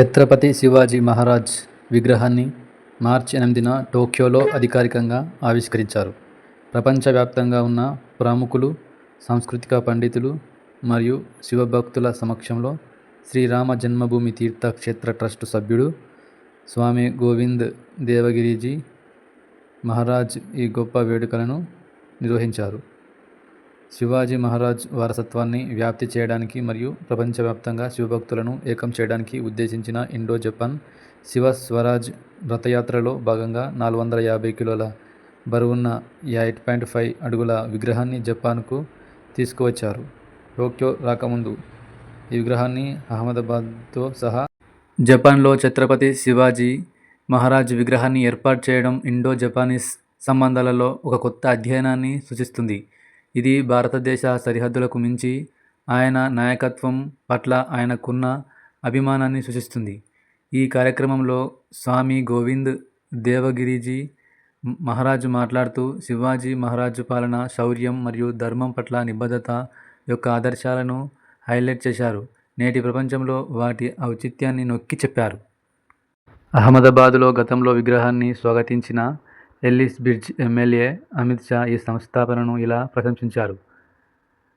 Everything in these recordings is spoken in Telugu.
ఛత్రపతి శివాజీ మహారాజ్ విగ్రహాన్ని మార్చి ఎనిమిదిన టోక్యోలో అధికారికంగా ఆవిష్కరించారు. ప్రపంచవ్యాప్తంగా ఉన్న ప్రముఖులు, సాంస్కృతిక పండితులు మరియు శివభక్తుల సమక్షంలో శ్రీరామ జన్మభూమి తీర్థ క్షేత్ర సభ్యుడు స్వామి గోవింద్ దేవగిరిజీ మహారాజ్ ఈ గొప్ప వేడుకలను నిర్వహించారు. శివాజీ మహారాజ్ వారసత్వాన్ని వ్యాప్తి చేయడానికి మరియు ప్రపంచవ్యాప్తంగా శివభక్తులను ఏకం చేయడానికి ఉద్దేశించిన ఇండో-జపాన్ శివ స్వరాజ్ రథయాత్రలో భాగంగా నాలుగు వందల యాభై కిలోల బరువున్న ఎయిట్ పాయింట్ ఫైవ్ అడుగుల విగ్రహాన్ని జపాన్కు తీసుకువచ్చారు. టోక్యో రాకముందు ఈ విగ్రహాన్ని అహ్మదాబాద్తో సహా జపాన్లో ఛత్రపతి శివాజీ మహారాజ్ విగ్రహాన్ని ఏర్పాటు చేయడం ఇండో-జపానీస్ సంబంధాలలో ఒక కొత్త అధ్యయనాన్ని సూచిస్తుంది. ఇది భారతదేశ సరిహద్దులకు మించి ఆయన నాయకత్వం పట్ల ఆయనకున్న అభిమానాన్ని సూచిస్తుంది. ఈ కార్యక్రమంలో స్వామి గోవింద్ దేవగిరిజీ మహారాజు మాట్లాడుతూ శివాజీ మహారాజు పాలన, శౌర్యం మరియు ధర్మం పట్ల నిబద్ధత యొక్క ఆదర్శాలను హైలైట్ చేశారు. నేటి ప్రపంచంలో వాటి ఔచిత్యాన్ని నొక్కి చెప్పారు. అహ్మదాబాద్లో గతంలో విగ్రహాన్ని స్వాగతించిన Ellis Bridge MLA Amit Shah ఈ సంస్థాపనను ఇలా ప్రశంసించారు.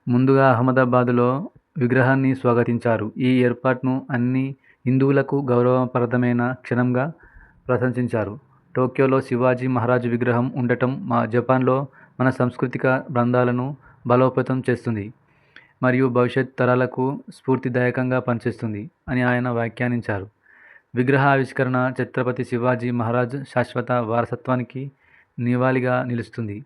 ముందుగా అహ్మదాబాద్లో విగ్రహాన్ని స్వాగతించారు. ఈ ఏర్పాటును అన్ని హిందువులకు గౌరవప్రదమైన క్షణంగా ప్రశంసించారు. టోక్యోలో శివాజీ మహారాజ్ విగ్రహం ఉండటం మా జపాన్లో మన సాంస్కృతిక బృందాలను బలోపేతం చేస్తుంది మరియు భవిష్యత్ తరాలకు స్ఫూర్తిదాయకంగా పనిచేస్తుంది అని ఆయన వ్యాఖ్యానించారు. విగ్రహ ఆవిష్కరణ ఛత్రపతి శివాజీ మహారాజ్ శాశ్వత వారసత్వానికి నివాళిగా నిలుస్తుంది.